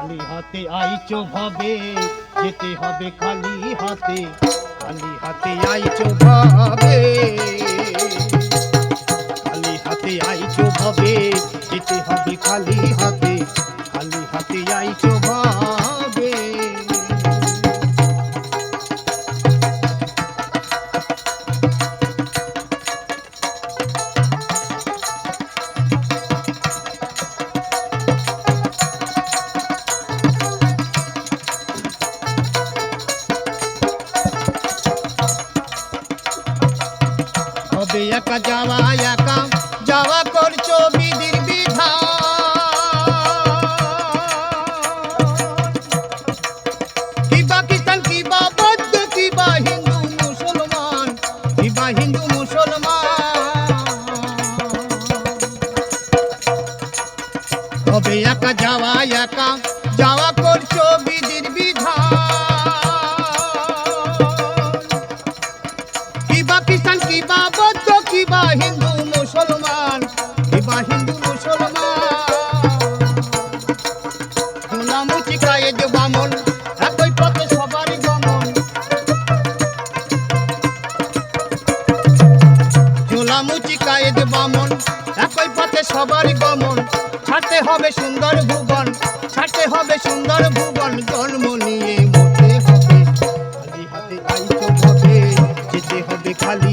খালি হাতে আইছো ভাবে যেতে হবে খালি হাতে খালি হাতে আইছো ভাবে। হবে গোলামুচি কায়েদ বামন, একই পথে সবার গমন। ছাড়তে হবে সুন্দর ভুবন, ছাড়তে হবে সুন্দর ভুবন। জন্ম নিয়ে মোটে হবে, খালি হাতে আইতে হবে, যেতে হবে খালি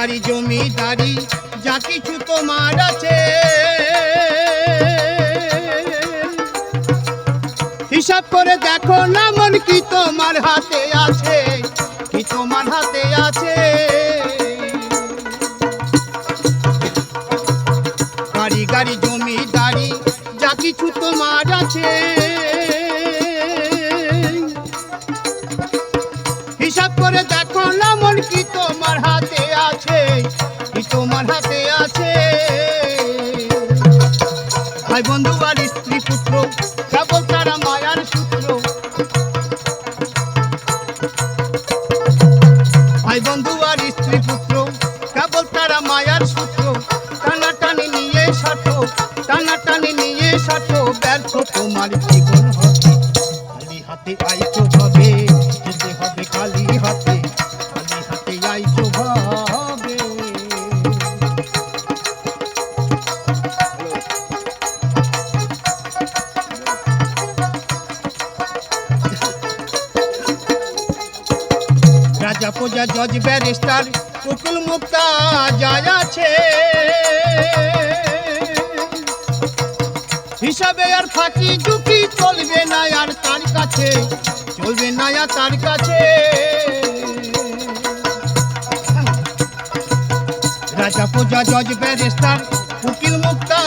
বাড়ি গাড়ি জমিদারি যা কিছু তোমার আছে। হিসাব করে দেখো না মন কি তোমার হাতে আছে, কি তোমার হাতে আছে। বাড়ি গাড়ি জমিদারি যা কিছু তোমার আছে। ভাই বন্ধু আর স্ত্রী, পুত্র কেবল তারা মায়ার সূত্র ভাই বন্ধু আর স্ত্রী, পুত্র কেবল তারা মায়ার সূত্র টানা টানি নিয়ে সাথো টানা টানি নিয়ে সাথো ব্যর্থ তোমার জীবন হাতে। আইছো রাজা জজ ব্যারিস্টার উকুল মুক্তা যায় আছে হিসাবে আর ফাঁকি ঝুঁকি চলবে না আর তার কাছে, চলবে না আর তার কাছে। রাজা প্রজা জজ ব্যারিস্টার উকিল মুক্তা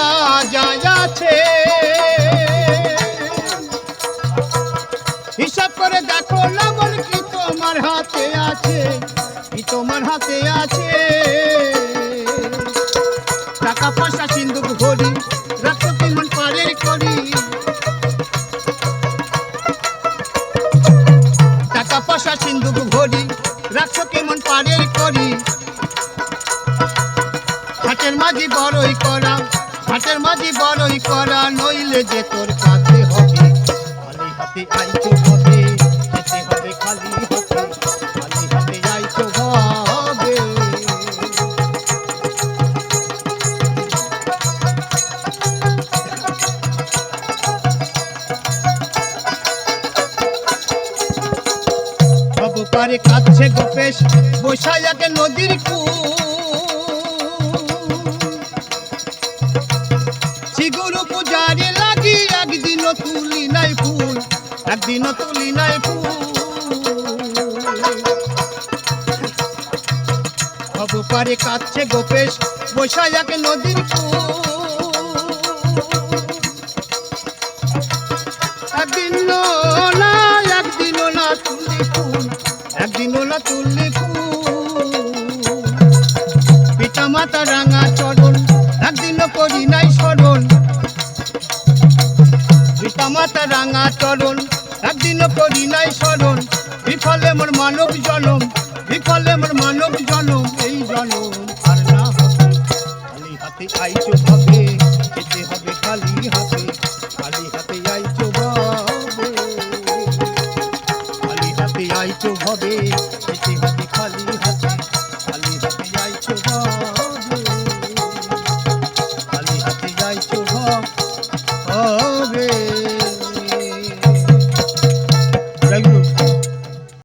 টাকা পয়সা সিন্ধুক ভরি রাখো কেমন পারের করি। টাকা পয়সা সিন্ধুক ভরি রাখছো কেমন পারের করি। হাটের মাঝি যে তোর কাছে হবে। খালি হাতে আইছো সব পারে কাছে গোপেশ বৈশায়াকে নদীর কূল শ্রীগুরু পূজারে লাগি, একদিনও তুলি নাই ফুল, একদিনও তুলি নাই ফুল। সব পারে কাছে গোপেশ বৈশায়াকে নদীর কূল মাতা রাঙা চরণ, একদিনও করি নাই স্মরণ। পিতা মাতা রাঙা চরণ, একদিনও করি নাই স্মরণ। বিফলে মোর মানব জনম, বিফলে মোর মানব জনম, এই জনম আর না হাতে আইছো